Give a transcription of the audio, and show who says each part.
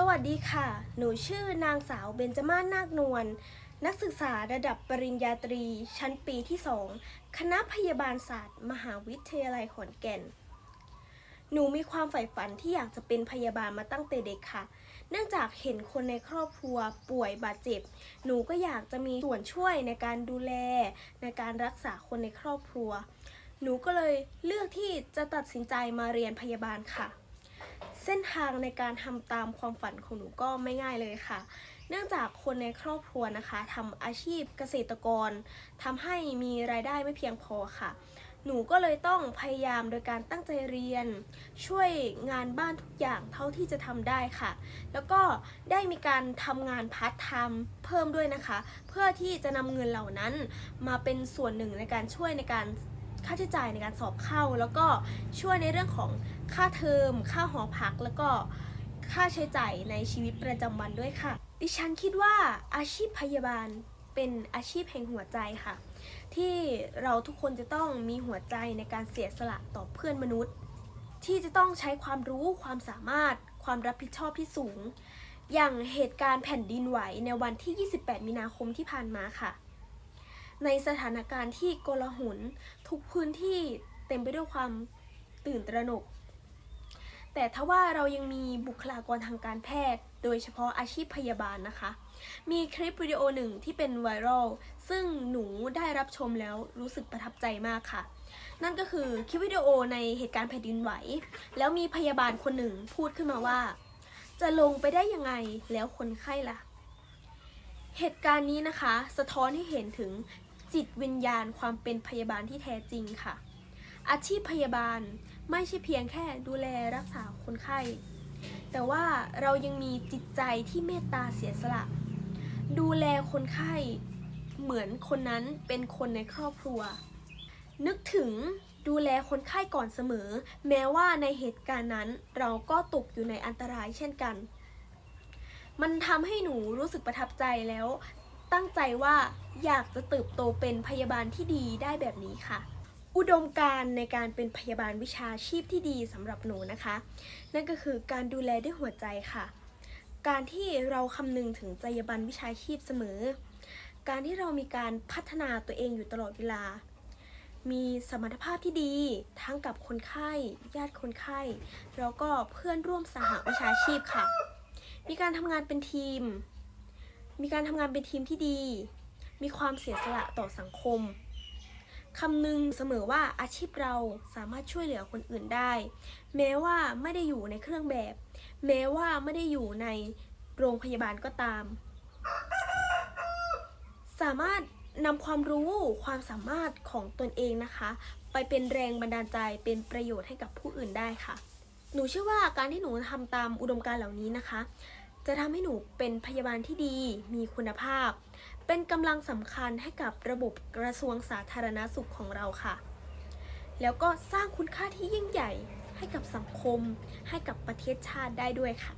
Speaker 1: สวัสดีค่ะ หนูชื่อนางสาวเบญจมาศนาคนวล นักศึกษาระดับปริญญาตรี ชั้นปีที่2คณะพยาบาลศาสตร์ มหาวิทยาลัยขอนแก่น หนูมีความใฝ่ฝันที่อยากจะเป็นพยาบาลมาตั้งแต่เด็กค่ะ เนื่องจากเห็นคนในครอบครัวป่วยบาดเจ็บ หนูก็อยากจะมีส่วนช่วยในการดูแล ในการรักษาคนในครอบครัว หนูก็เลยเลือกที่จะตัดสินใจมาเรียนพยาบาลค่ะ เส้นทางในการทำตามความฝันของหนูก็ไม่ง่ายเลยค่ะ เนื่องจากคนในครอบครัวนะคะทำอาชีพเกษตรกรทำให้มีรายได้ไม่เพียงพอค่ะ หนูก็เลยต้องพยายามโดยการตั้งใจเรียน ช่วยงานบ้านทุกอย่างเท่าที่จะทำได้ค่ะ แล้วก็ได้มีการทำงานพาร์ทไทม์เพิ่มด้วยนะคะ เพื่อที่จะนำเงินเหล่านั้นมาเป็นส่วนหนึ่งในการช่วยในการ ค่าใช้จ่ายในการสอบเข้า แล้วก็ช่วยในเรื่องของค่าเทอม ค่าหอพัก แล้วก็ค่าใช้จ่ายในชีวิตประจำวันด้วยค่ะ ดิฉันคิดว่าอาชีพพยาบาลเป็นอาชีพแห่งหัวใจค่ะ ที่เราทุกคนจะต้องมีหัวใจในการเสียสละต่อเพื่อนมนุษย์ ที่จะต้องใช้ความรู้ความสามารถ ความรับผิดชอบที่สูง อย่างเหตุการณ์แผ่นดินไหวในวันที่ 28 มีนาคมที่ผ่านมาค่ะ ในสถานการณ์ที่โกลาหลทุกพื้นที่เต็มไปด้วยความตื่นตระหนก แต่ถ้าว่าเรายังมีบุคลากรทางการแพทย์ โดยเฉพาะอาชีพพยาบาลนะคะ มีคลิปวิดีโอหนึ่งที่เป็นไวรัลซึ่งหนูได้รับชมแล้วรู้สึกประทับใจมากค่ะ นั่นก็คือคลิปวิดีโอในเหตุการณ์แผ่นดินไหว แล้วมีพยาบาลคนหนึ่งพูดขึ้นมาว่า จะลงไปได้ยังไงแล้วคนไข้ล่ะเหตุการณ์นี้นะคะสะท้อนให้เห็นถึง จิตวิญญาณความเป็นพยาบาลที่แท้จริงค่ะ อาชีพพยาบาลไม่ใช่เพียงแค่ดูแลรักษาคนไข้ แต่ว่าเรายังมีจิตใจที่เมตตาเสียสละ ดูแลคนไข้เหมือนคนนั้นเป็นคนในครอบครัว นึกถึงดูแลคนไข้ก่อนเสมอ แม้ว่าในเหตุการณ์นั้นเราก็ตกอยู่ในอันตรายเช่นกัน มันทำให้หนูรู้สึกประทับใจแล้ว ตั้งใจว่าอยากจะเติบโตเป็นพยาบาลที่ดีได้แบบนี้ค่ะ อุดมการในการเป็นพยาบาลวิชาชีพที่ดีสำหรับหนูนะคะ นั่นก็คือการดูแลด้วยหัวใจค่ะ การที่เราคำนึงถึงจรรยาบรรณวิชาชีพเสมอ การที่เรามีการพัฒนาตัวเองอยู่ตลอดเวลา มีสมรรถภาพที่ดีทั้งกับคนไข้ ญาติคนไข้ แล้วก็เพื่อนร่วมสหวิชาชีพค่ะ มีการทำงานเป็นทีม มีการทำงานเป็นทีมที่ดี มีความเสียสละต่อสังคมคำนึงเสมอว่าอาชีพเราสามารถช่วยเหลือคนอื่นได้ แม้ว่าไม่ได้อยู่ในเครื่องแบบ แม้ว่าไม่ได้อยู่ในโรงพยาบาลก็ตาม สามารถนำความรู้ความสามารถของตนเองนะคะ ไปเป็นแรงบันดาลใจเป็นประโยชน์ให้กับผู้อื่นได้ค่ะ หนูเชื่อว่าการที่หนูทำตามอุดมการณ์เหล่านี้นะคะ จะทำให้หนูเป็นพยาบาลที่ดี มีคุณภาพ เป็นกำลังสำคัญให้กับระบบกระทรวงสาธารณสุขของเราค่ะ แล้วก็สร้างคุณค่าที่ยิ่งใหญ่ให้กับสังคม ให้กับประเทศชาติได้ด้วยค่ะ